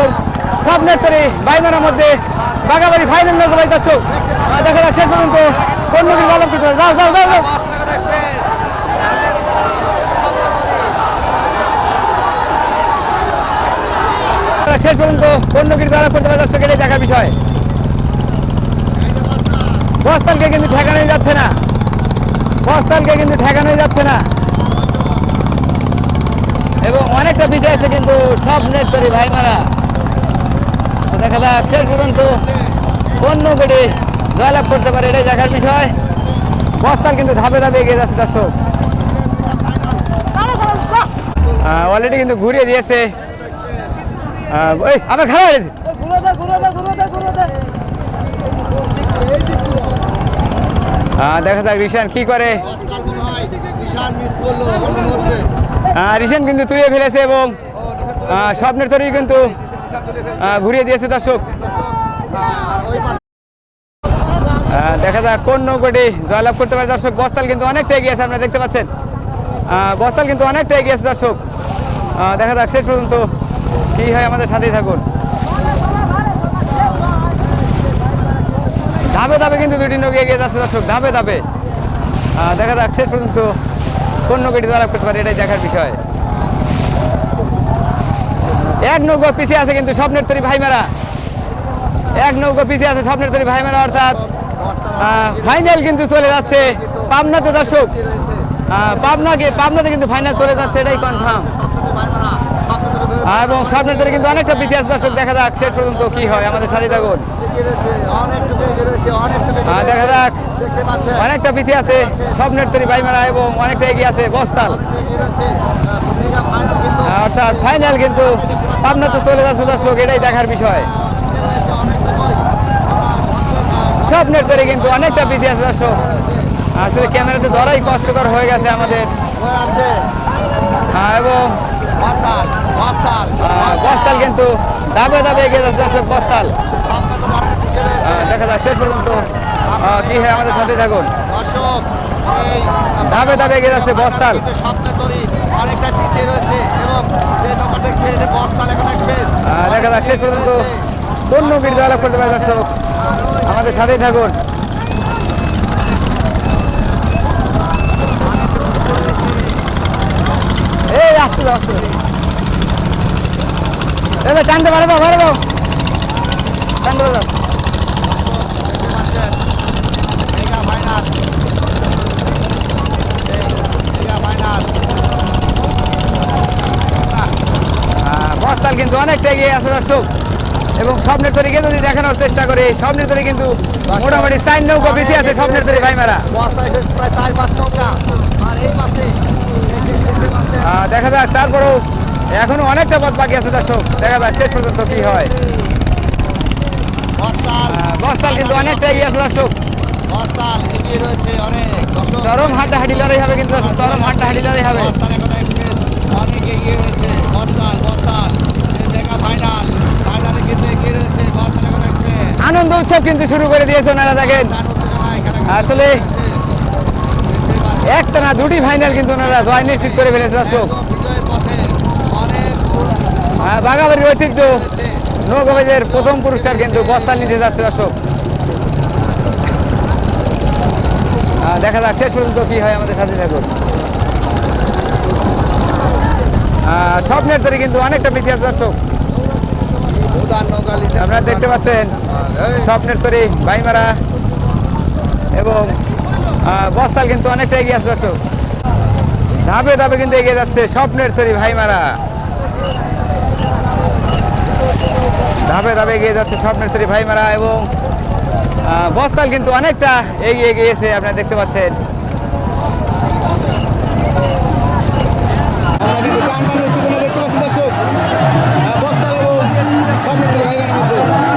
এবং স্বপ্নের তরি বাইমানের মধ্যে বাগাবাড়ি ফাইনাল ভাই আহ, দেখা যাক শেষ পর্যন্ত কোন নদীর বালক যাও যাও যাও যাও। শেষ পর্যন্ত নদীর বালক করতে পারে বিষয়। বস্তালকে কিন্তু ঠেকানোই যাচ্ছে না। বস্তালকে কিন্তু যাচ্ছে না। এবং অনেকটা বিজয় আছে কিন্তু সব নেট ভাই মারা দেখা যাক, শেষ পর্যন্ত কোন নৌকাটি জয়লাভ করতে পারে, এটাই দেখার বিষয়। বস্তাল কিন্তু ধাপে ধাপে এগিয়ে যাচ্ছে দর্শক। অলরেডি কিন্তু ঘুরিয়ে দিয়েছে। ওই আমার খেলা হয়েছে দেখা যাক রিশান কি করে। রিশান কিন্তু তুলে ফেলেছে এবং স্বপ্নের তরি কিন্তু ঘুরিয়ে দিয়েছে দর্শক। দেখা যাক কোন নৌকাটি জয়লাভ করতে পারে। দর্শক, বস্তাল কিন্তু অনেকটা এগিয়ে আছে, আপনারা দেখতে পাচ্ছেন। বস্তাল কিন্তু অনেকটা এগিয়ে আছে, দর্শক। দেখা যাক শেষ পর্যন্ত কি হয় আমাদের সাথেই থাকুন। ধাপে ধাপে কিন্তু দুটি নৌকা এগিয়ে যাচ্ছে, দর্শক, ধাপে ধাপে। দেখা যাক শেষ পর্যন্ত কোন নৌকাটি জয়লাভ করতে পারে, এটাই দেখার বিষয়। এক নৌকা পিছিয়ে আছে কিন্তু স্বপ্নের তরি ভাইমারা। এক নৌকা পিছিয়ে আছে স্বপ্নের তরি ভাইমারা, অর্থাৎ ফাইনাল কিন্তু চলে যাচ্ছে পাবনাতে দর্শক। পাবনাকে, পাবনাতে কিন্তু ফাইনাল চলে যাচ্ছে, এটাই কনফার্ম এবং স্বপ্নের তরি কিন্তু অনেকটা পিছিয়ে আছে দর্শক, দেখা যাক শেষ পর্যন্ত কি হয় আমাদের সাথে থাকুন দেখা যাক, অনেকটা পিছিয়ে আছে স্বপ্নের তরি ভাইমারা এবং অনেকটা এগিয়ে আছে বস্তাল। অর্থাৎ ফাইনাল কিন্তু কিন্তু পাবনাতে চলে যাচ্ছে দর্শক, এটাই দেখার বিষয়। স্বপ্নের তরি কিন্তু অনেকটা পিছিয়ে আছে দর্শক। আসলে ক্যামেরাতে ধরাই কষ্টকর হয়ে গেছে আমাদের। হয়ে, এবং বস্তাল কিন্তু দাবে দাবে এগিয়ে যাচ্ছে দর্শক, বস্তাল। তো দেখা যাক, শেষ পর্যন্ত কি হয় আমাদের সাথে থাকুন। দাবে দাবে এগিয়ে যাচ্ছে বস্তাল। অনেকটা পিছিয়ে রয়েছে, এবং যে নৌকা দেখছে বস্তাল দেখা যাক, শেষ পর্যন্ত কোন নবীর জয়লাভ করতে পারে দর্শক। আমাদের সাথেই থাকুন। এই আসতে আসতে এবার টানতে পারে পারব। টানতে পারে দাও mega final mega final ah, বস্তাল কিন্তু অনেকটা এগিয়ে আছে দর্শক। এবং স্বপ্নের তরিকে যদি দেখানোর চেষ্টা করি স্বপ্নের তরি কিন্তু মোটামুটি চার নৌকা বেশি আছে স্বপ্নের তরি পাচ্ছেন আহ, দেখা যাক তারপরেও এখনও অনেকটা পথ বাকি আছে দর্শক। দেখা যাক শেষ পর্যন্ত কি হয়। বস্তাল কিন্তু অনেকটা এগিয়ে আছে দর্শক। চরম হাড্ডাহাড্ডি লড়াই হবে কিন্তু চরম হাড্ডাহাড্ডি লড়াই হবে। অনেক এগিয়ে রয়েছে বস্তাল বস্তাল এই মেগা ফাইনাল ফাইনালে কিন্তু এগিয়ে রয়েছে বস্তাল এখন এক্সপ্রেস আনন্দ উৎসব কিন্তু শুরু করে দিয়েছে ওনারা দেখেন। আসলে একটা না দুটি ফাইনাল কিন্তু ওনারা জয় নিশ্চিত করে ফেলেছে দর্শক। বাগাবাড়ির ঐতিহ্য নৌকাবাজের প্রথম পুরস্কার কিন্তু বস্তাল নিতে যাচ্ছে দর্শক। দেখা যাক শেষ পর্যন্ত কি হয় আমাদের সাথে আহ, স্বপ্নের তরি কিন্তু অনেকটা পিছিয়ে দর্শক। আপনারা দেখতে পাচ্ছেন স্বপ্নের তরি, ভাইমারা এবং বস্তাল কিন্তু অনেকটা এগিয়ে আসবে তো ধাপে ধাপে কিন্তু এগিয়ে যাচ্ছে স্বপ্নের তরি, ভাইমারা। ধাপে ধাপে এগিয়ে যাচ্ছে স্বপ্নের তরি, ভাইমারা এবং বস্তাল কিন্তু অনেকটা এগিয়ে গিয়েছে, আপনারা দেখতে পাচ্ছেন। সামনে ড্রাইভারের মধ্যে